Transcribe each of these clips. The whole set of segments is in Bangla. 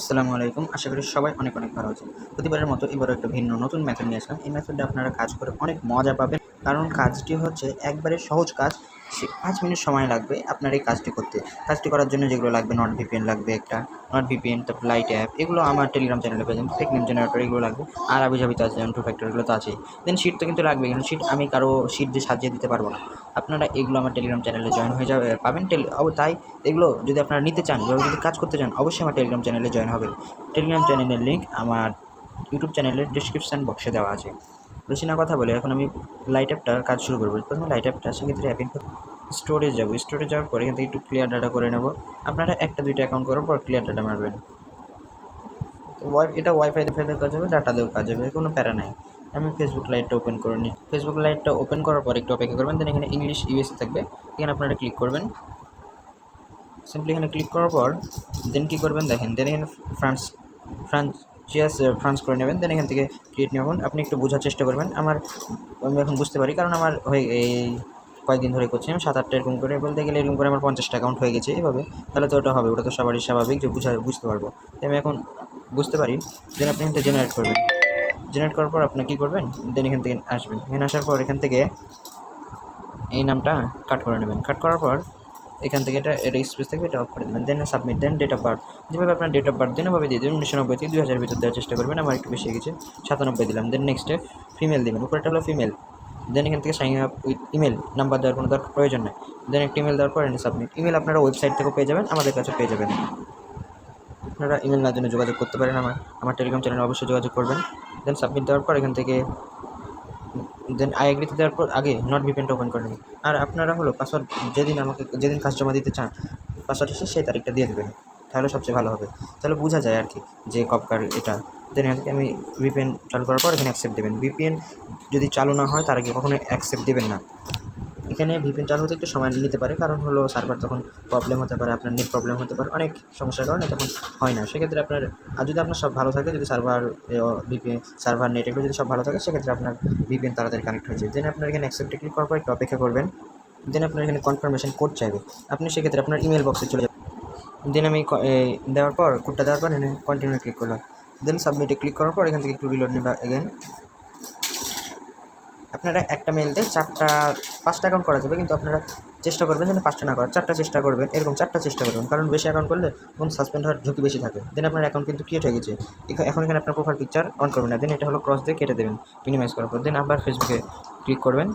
আসসালামু আলাইকুম। আশা করি সবাই অনেক অনেক ভালো আছেন। প্রতিবারের মতো এবারও একটা ভিন্ন নতুন মেথড নিয়ে আসলাম। এই মেথডে আপনারা কাজ করে অনেক মজা পাবেন। কারণ কাজটি হচ্ছে একবারে সহজ কাজ। সে পাঁচ মিনিট সময় লাগবে আপনার এই কাজটি করতে। কাজটি করার জন্য যেগুলো লাগবে নট ভিপিএন লাগবে একটা নট ভিপিএন তারপর লাইট অ্যাপ এগুলো আমার টেলিগ্রাম চ্যানেলে পেয়ে যাবেন ফেক নেম জেনারেটর এগুলো লাগবে, আর আবি জাবি তো আছে যেমন টু ফ্যাক্টর এগুলো তো আছেই। দেন শিট তো কিন্তু লাগবে কিন্তু শিট আমি কারও শিট দিয়ে সাজিয়ে দিতে পারব না। আপনারা এগুলো আমার টেলিগ্রাম চ্যানেলে জয়েন হয়ে যাবে, পাবেন, টেলি তাই এগুলো যদি আপনারা নিতে চান যদি কাজ করতে চান, অবশ্যই আমার টেলিগ্রাম চ্যানেলে জয়েন হবে। টেলিগ্রাম চ্যানেলের লিঙ্ক আমার ইউটিউব চ্যানেলের ডিসক্রিপশান বক্সে দেওয়া আছে। বেশি না কথা বলে, এখন আমি লাইট অ্যাপটার কাজ শুরু করব। প্রথমে লাইট অ্যাপটা সেক্ষেত্রে অ্যাপ ইনফো স্টোরেজ যাব। স্টোরেজ যাওয়ার পরে থেকে একটু ক্লিয়ার ডাটা করে নেব। আপনারা একটা, দুইটা অ্যাকাউন্ট করার পর ক্লিয়ার ডাটা মারবেন। ওয়াই এটা ওয়াইফাই ফেলে কাজ হবে ডাটা কাজ হবে, কোনো প্যারা নাই। আমি ফেসবুক লাইটটা ওপেন করে নিই। ফেসবুক লাইটটা ওপেন করার পর একটু অপেক্ষা করবেন দেন এখানে ইংলিশ ইউএসএ থাকবে। এখানে আপনারা ক্লিক করবেন। সিম্পলি এখানে ক্লিক করার পর দেন কী করবেন দেখেন দেন এখানে ফ্রান্স ফ্রান্স জিয়াস ফ্রান্স করে নেবেন দেন এখান থেকে ক্রিয়েট নেবেন আপনি একটু বোঝার চেষ্টা করবেন। আমার, আমি এখন বুঝতে পারি, কারণ আমার হয়ে, এই কয়েকদিন ধরে করছি আমি সাত আটটা এরকম করে। বলতে গেলে এরকম করে আমার পঞ্চাশটা অ্যাকাউন্ট হয়ে গেছে এইভাবে তাহলে তো ওটা হবে, ওটা তো সবারই স্বাভাবিক যে বুঝা, বুঝতে পারব। তাই আমি এখন বুঝতে পারি দেন আপনি এখান থেকে জেনারেট করবেন। জেনারেট করার পর আপনি কী করবেন? দেন এখান থেকে আসবেন। এখানে আসার পর এখান থেকে এই নামটা কাট করে নেবেন। কাট করার পর এখান থেকে এটা এটা স্পেস থেকে এটা অফ করে দেবেন। Then submit then date of birth যেভাবে আপনার ডেট অফ বার্থ দেন ওভাবে দিয়ে দেবেন। উনিশশো নব্বই থেকে দুই হাজার ভিতর দেওয়ার চেষ্টা করবেন। আমার একটু বেশি গেছে, সাতানব্বই দিলাম। দেন নেক্সটে ফিমেল দেবেন। উপরেটা হলো ফিমেল দেন এখান থেকে sign up with email number দেওয়ার কোনো দরকার, প্রয়োজন নেই। দেন একটা ইমেল দেওয়ার পর সাবমিট ইমেল আপনারা ওয়েবসাইট থেকেও পেয়ে যাবেন, আমাদের কাছে পেয়ে যাবেন। আপনারা ইমেল না জন্য যোগাযোগ করতে পারেন আমার আমার টেলিগ্রাম চ্যানেলে অবশ্যই যোগাযোগ করবেন। দেন সাবমিট দেওয়ার পর এখান থেকে দেন আই এগ্রিতে দেওয়ার পর আগে নট ভিপেনটা ওপেন করে নেবেন আর আপনারা হলো পাসওয়ার্ড যেদিন আমাকে, যেদিন কাজ জমা দিতে চান পাসওয়ার্ড এসে সেই তারিখটা দিয়ে দেবেন, তাহলে সবচেয়ে ভালো হবে। তাহলে বোঝা যায় আর কি যে কপকার এটা। দেন এখান থেকে আমি ভিপিএন চালু করার পর এখানে অ্যাকসেপ্ট দেবেন। ভিপিএন যদি চালু না হয়, তার আগে কখনো অ্যাকসেপ্ট দেবেন না। এখানে ভিপিএন চালু হতে একটু সময় নিতে পারে। কারণ হলো সার্ভার তখন প্রবলেম হতে পারে, আপনার নেট প্রবলেম হতে পারে, অনেক সমস্যার কারণে তখন হয় না। সেক্ষেত্রে আপনার, আর যদি আপনার সব ভালো থাকে, যদি সার্ভার ভিপিএন সার্ভার নেট যদি সব ভালো থাকে, সেক্ষেত্রে আপনার ভিপিএন তাড়াতাড়ি কানেক্ট হয়ে যায়। দেন আপনার এখানে অ্যাকসেপ্টে ক্লিক করার পর একটু অপেক্ষা করবেন। দেন আপনার এখানে কনফার্মেশন কোড চাইবে। আপনি সেক্ষেত্রে আপনার ইমেল বক্সে চলে যাবেন। দেন আমি দেওয়ার পর কোডটা দেওয়ার পর এখানে কন্টিনিউ ক্লিক করলাম। দেন সাবমিটে ক্লিক করার পর এখান থেকে একটু রিলোড নেবা এগেন আপনারা একটা মেলতে চারটা, পাঁচটা অ্যাকাউন্ট করা যাবে, কিন্তু আপনারা চেষ্টা করবেন যেন পাঁচটা না করার। চারটা চেষ্টা করবেন, এরকম চারটা চেষ্টা করবেন। কারণ বেশি অ্যাকাউন্ট করলে কোন সাসপেন্ড হওয়ার ঝুঁকি বেশি থাকে। দেন আপনার অ্যাকাউন্ট কিন্তু ক্রিয়েট হয়ে গেছে। এখন এখানে আপনার প্রোফাইল পিকচার অন করবেন না। দেন এটা হলো ক্রস দিয়ে কেটে দেবেন মিনিমাইজ করার পর। দেন আবার ফেসবুকে ক্লিক করবেন।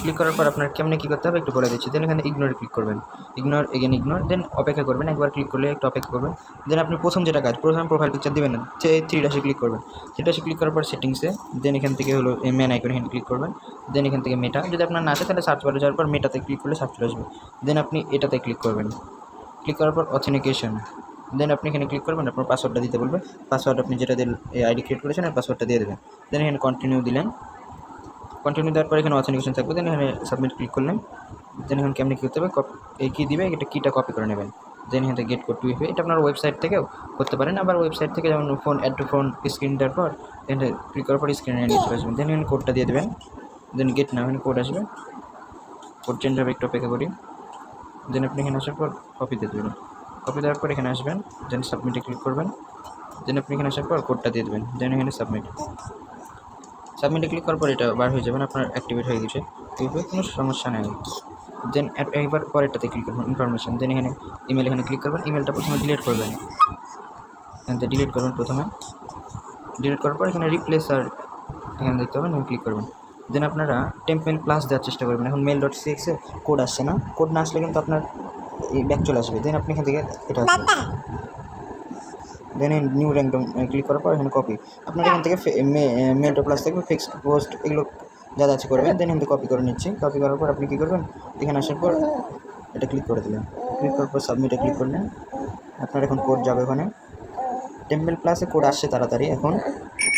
ক্লিক করার পর আপনার কেমনে কী করতে হবে একটু বলে দিচ্ছি। দেন এখানে ইগনোরে ক্লিক করবেন। ইগনোর এগেন ইগনোর দেন অপেক্ষা করবেন। একবার ক্লিক করলে একটু অপেক্ষা করবেন। দেন আপনি প্রথম যেটা কাজ, প্রথম প্রোফাইল পিকচার দেবেন না থ্রি ডাসে ক্লিক করবেন। থ্রি ডাসে ক্লিক করার পর সেটিংসে দেন এখান থেকে হলো মেন আইকন এখানে ক্লিক করবেন। দেন এখান থেকে মেটা যদি আপনার না আসে তাহলে সার্চ বারে যাওয়ার পর মেটাতে ক্লিক করলে সার্চ চলে আসবে। দেন আপনি এটাতে ক্লিক করবেন। ক্লিক করার পর অথেনিকেশন দেন আপনি এখানে ক্লিক করবেন, আপনার পাসওয়ার্ডটা দিতে বলবে। পাসওয়ার্ড আপনি যেটা দিয়ে আইডি ক্রিয়েট করেছেন আর পাসওয়ার্ডটা দিয়ে দেবেন। দেন এখানে কন্টিনিউ দিলেন। কন্টিনিউ দেওয়ার পর এখানে অথেন্টিকেশন থাকবে দেন এখানে সাবমিট ক্লিক করলেন। দেন এখানে কেমনি কী করতে হবে? এই কী দিবে এটা কীটা কপি করে নেবেন। দেন এখান গেট কোড টু এটা আপনার ওয়েবসাইট থেকেও করতে পারেন। আবার ওয়েবসাইট থেকে যেমন phone add to phone screen দেওয়ার পর এখানে ক্লিক করার পর স্ক্রিনে নিয়ে চলে আসবেন। দেন এখানে কোডটা দিয়ে দেবেন। দেন গেট না এখানে কোড আসবে। কোড চেঞ্জ হবে একটু অপেক্ষা করি। দেন আপনি এখানে আসার পর কপি দিয়ে দেবেন। কপি দেওয়ার পর এখানে আসবেন। দেন সাবমিটে ক্লিক করবেন। দেন আপনি এখানে আসার পর কোডটা দিয়ে দেবেন। দেন এখানে সাবমিট সাবমিটে ক্লিক করার পর এটা বার হয়ে যাবেন আপনার অ্যাক্টিভেট হয়ে গেছে। এইভাবে কোনো সমস্যা নেই। দেন একবার পরেরটাতে ক্লিক করবেন ইনফরমেশন দেন এখানে ইমেল এখানে ক্লিক করবেন। ইমেলটা প্রথমে ডিলিট করবেন। এখান ডিলিট করবেন প্রথমে। ডিলিট করার পর এখানে রিপ্লেস আর এখানে দেখতে পাবেন, এখানে ক্লিক করবেন। দেন আপনারা টেম্পেল প্লাস দেওয়ার চেষ্টা করবেন। এখন মেল ডট সিক্সে কোড আসছে না। কোড না আসলে কিন্তু আপনার ব্যাক চলে আসবে। দেন আপনি এখান থেকে এটা দেন নিউ র্যাঙ্কডম ক্লিক করার পর এখানে কপি আপনার এখান থেকে মেল ডট প্লাস থাকবে ফিক্সড পোস্ট এগুলো যা আছে করবেন দেন এখান কপি করে নিচ্ছি। কপি করার পর আপনি কী করবেন? এখানে আসার পর এটা ক্লিক করে দিলেন। ক্লিক করার পর সাবমিটে ক্লিক করলেন। আপনার এখন কোড যাবে ওখানে। টেম্পল প্লাসে কোড আসছে তাড়াতাড়ি এখন।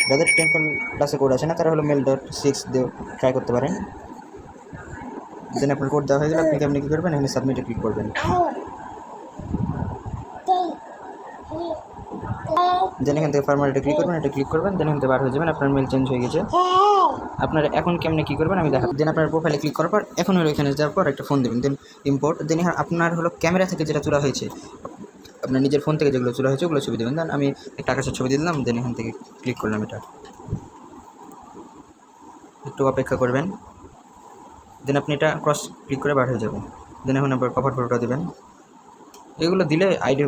যাদের টেম্পল প্লাসে কোড আসে না, তারা হলো মেল ডট সিক্স দিয়ে ট্রাই করতে পারেন। দেন আপনার কোড দেওয়া হয়ে গেলে আপনি আপনি কী করবেন? এখানে সাবমিটে ক্লিক করবেন। দেন এখান থেকে ফার্মার এটা ক্লিক করবেন, এটা ক্লিক করবেন, দেন এখান থেকে বার হয়ে যাবেন, আপনার মেল চেঞ্জ হয়ে গেছে। আপনার এখন কেমনে কী করবেন আমি দেখাবো দেন আপনার প্রোফাইলে ক্লিক করার পর, এখন হলো এখানে যাওয়ার পর একটা ফোন দেবেন। দেন ইম্পোর্ট দেন আপনার হলো ক্যামেরা থেকে যেটা তোলা হয়েছে, আপনার নিজের ফোন থেকে যেগুলো তোলা হয়েছে, ওগুলো ছবি দেবেন। দেন আমি একটা আকাশের ছবি দিলাম, দেন এখান থেকে ক্লিক করলাম এটা। একটু অপেক্ষা করবেন। দেন আপনি এটা ক্রস ক্লিক করে বার হয়ে যাবেন। দেন এখন আবার কভার ফটোটা দেবেন। এগুলো দিলে আইডি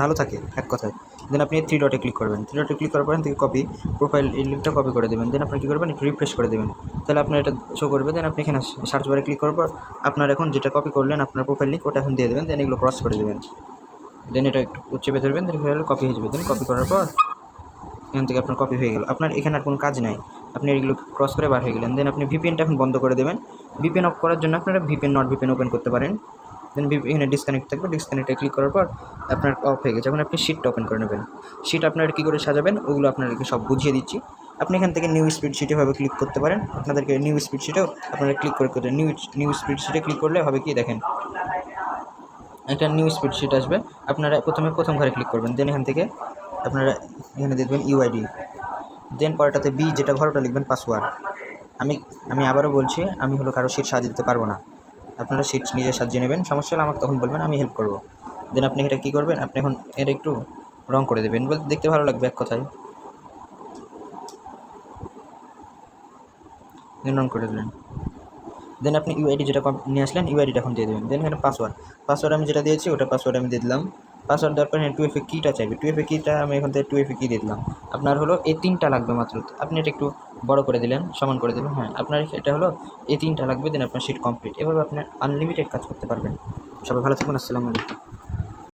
ভালো থাকে, এক কথায়। দেন আপনি থ্রি ডটে ক্লিক করবেন। থ্রি ডটে ক্লিক করার পর থেকে কপি প্রোফাইল এই লিঙ্কটা কপি করে দেবেন। দেন আপনি কী করবেন? একটু রিফ্রেশ করে দেবেন। তাহলে আপনার এটা শো করবে। দেন আপনি এখানে সার্চ বারে ক্লিক করার পর আপনার এখন যেটা কপি করলেন, আপনার প্রোফাইল লিঙ্ক ওটা এখন দিয়ে দেবেন। দেন এগুলো ক্রস করে দেবেন। দেন এটা একটু চেপে ধরবেন দেন কপি হয়ে যাবে। দেন কপি করার পর এখান থেকে আপনার কপি হয়ে গেল। আপনার এখানে আর কোনো কাজ নাই। আপনি এগুলো ক্রস করে বার হয়ে গেলেন। দেন আপনি ভিপিএনটা এখন বন্ধ করে দেবেন। ভিপিএন অফ করার জন্য আপনারা ভিপিএন নট ভিপিএন ওপেন করতে পারেন। দেন এখানে ডিসকানেক্ট থাকবে। ডিসকানেক্টে ক্লিক করার পর আপনার অফ হয়ে গেছে। এখন আপনি শিটটা ওপেন করে নেবেন। শিট আপনার কী করে সাজাবেন? ওগুলো আপনাদেরকে সব বুঝিয়ে দিচ্ছি। আপনি এখান থেকে নিউ স্পিড শিটে ভাবে ক্লিক করতে পারেন। আপনাদেরকে নিউ স্পিড শিটেও আপনারা ক্লিক করে করতে নিউ নিউ স্পিড শিটে ক্লিক করলে হবে কি? দেখেন। একটা নিউ স্পিড শিট আসবে। আপনারা প্রথমে প্রথম ঘরে ক্লিক করবেন। দেন এখান থেকে আপনারা এখানে দেখবেন ইউআইডি দেন পরেরটাতে বি যেটা ঘর ওটা লিখবেন পাসওয়ার্ড আমি আমি আবারও বলছি, আমি হলো কারও সিট সাজিয়ে দিতে পারব না। আপনারা সিট নিজে সাজিয়ে নেবেন। সমস্যা হলে আমাকে তখন বলবেন, আমি হেল্প করব। দেন আপনি এটা কী করবেন? আপনি এখন এটা একটু রং করে দেবেন। বলতে দেখতে ভালো লাগবে এক কথায়। দেন রং করে দিলেন দেন আপনি ইউআইডি যেটা নিয়ে আসলেন ইউআইডিটা এখন দিয়ে দেবেন। দেন এখানে পাসওয়ার্ড পাসওয়ার্ড আমি যেটা দিয়েছি, ওটা পাসওয়ার্ড আমি দিয়ে দিলাম। পাসওয়ার্ড দেওয়ার পর টু এফ এ কিটা চাইবে। টু এফ এ কিটা আমি এখান থেকে টু এফ কি দিয়ে দিলাম। আপনার হলো এই তিনটা লাগবে মাত্র। আপনি এটা একটু বড় করে দিলেন সমান করে দিলেন। হ্যাঁ। আপনার এটা হলো এই তিনটা লাগবে দেন আপনার সিট কমপ্লিট এভাবে আপনার আনলিমিটেড কাজ করতে পারবেন। সবাই ভালো থাকুন আসসালামু আলাইকুম।